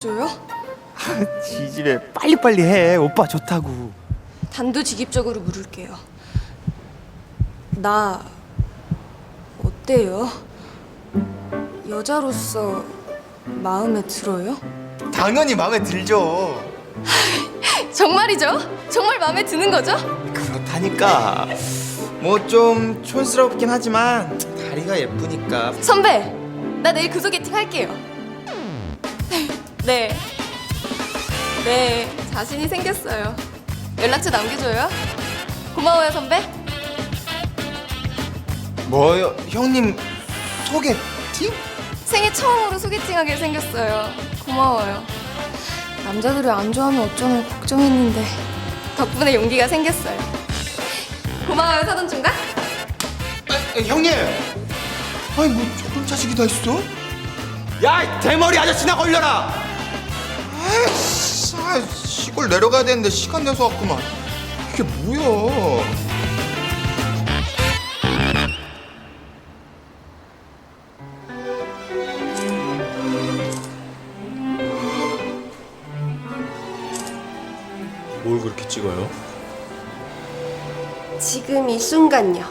줘요? 지지래 빨리빨리 해 오빠 좋다고 단도직입적으로 물을게요. 나 어때요? 여자로서 마음에 들어요? 당연히 마음에 들죠 정말이죠? 정말 마음에 드는 거죠? 그렇다니까 뭐 좀 촌스럽긴 하지만 다리가 예쁘니까 선배, 나 내일 그 소개팅 할게요. 네. 네, 자신이 생겼어요. 연락처 남겨줘요. 고마워요, 선배. 뭐요 형님 소개팅? 생애 처음으로 소개팅하게 생겼어요. 고마워요. 남자들이 안 좋아하면 어쩌나 걱정했는데 덕분에 용기가 생겼어요. 고마워요, 사돈 총각. 아, 형님 아니 뭐 조금 자식이 다 있어? 야이 대머리 아저씨나 걸려라 아이씨 아, 시골 내려가야 되는데 시간 내서 왔구만 이게 뭐야 뭘 그렇게 찍어요? 지금 이 순간요.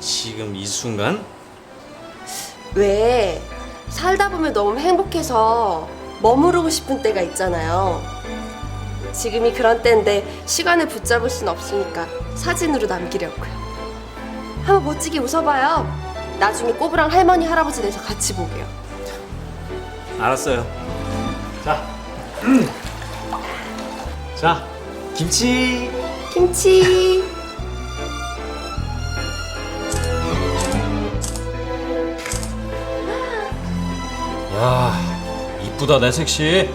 지금 이 순간? 왜 살다 보면 너무 행복해서 머무르고 싶은 때가 있잖아요. 지금이 그런 때인데 시간을 붙잡을 순 없으니까 사진으로 남기려고요. 한번 멋지게 웃어봐요. 나중에 꼬부랑 할머니 할아버지 돼서 같이 보게요. 알았어요. 자, 음. 자, 김치. 김치. 야, 이쁘다 내 섹시.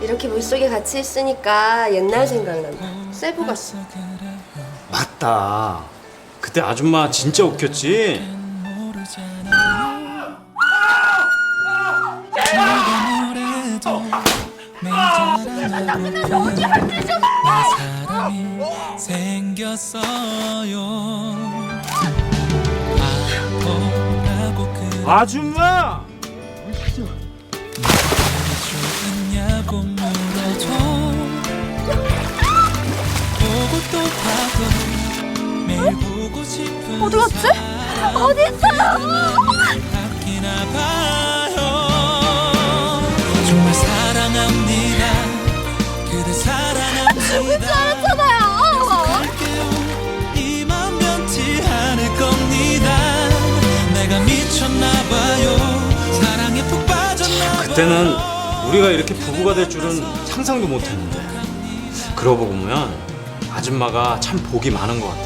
이렇게 물속에 같이 있으니까 옛날 생각난다. 세부 갔어. 맞다. 그때 아줌마 진짜 웃겼지. 생겼어요. 아무라고 아줌마. 내가 미쳤나 봐요. 사랑에 푹 빠졌나 봐요. 그때는 우리가 이렇게 부부가 될 줄은 상상도 못했는데. 그러고 보면 아줌마가 참 복이 많은 것 같아.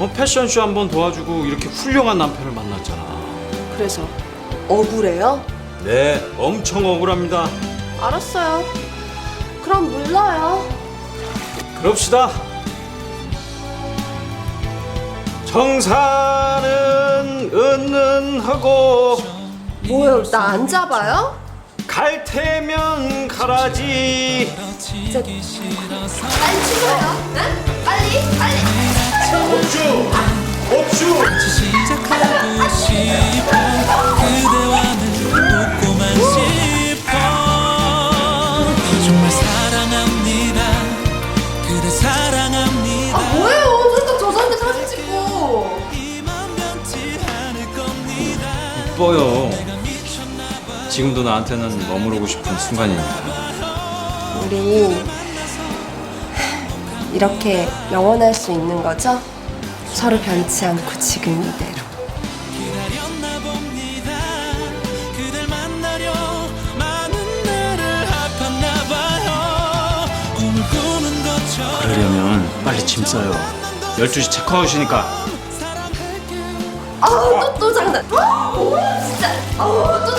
어, 패션쇼 한 번 도와주고 이렇게 훌륭한 남편을 만났잖아. 그래서 억울해요? 네, 엄청 억울합니다. 알았어요. 그럼 물러요. 그럽시다. 정사는 은은하고 뭐요? 나 안 잡아요? 갈 테면 싫어서 빨리 치워요. 네? 빨리, 빨리. 옥주, 옥주. 시작하고 싶어 그대와는 웃고만 싶어 정말 사랑합니다 그대 사랑합니다 아, 뭐예요? 저또 저한테 사진 찍고. 이만 변치 않을 겁니다 이뻐요. 지금도 나한테는 머무르고 싶은 순간이니까. 우리 이렇게 영원할 수 있는 거죠? 서로 변치 않고 지금 이대로. 기다렸나 봅니다 그댈 만나려 많은 날을 아팠나 봐요 꿈을 꾸는 것처럼 그러려면 빨리 짐 싸요. 12시 체크아웃이니까. 아우 또 또 장난. 아, 뭐야 진짜. 아우 또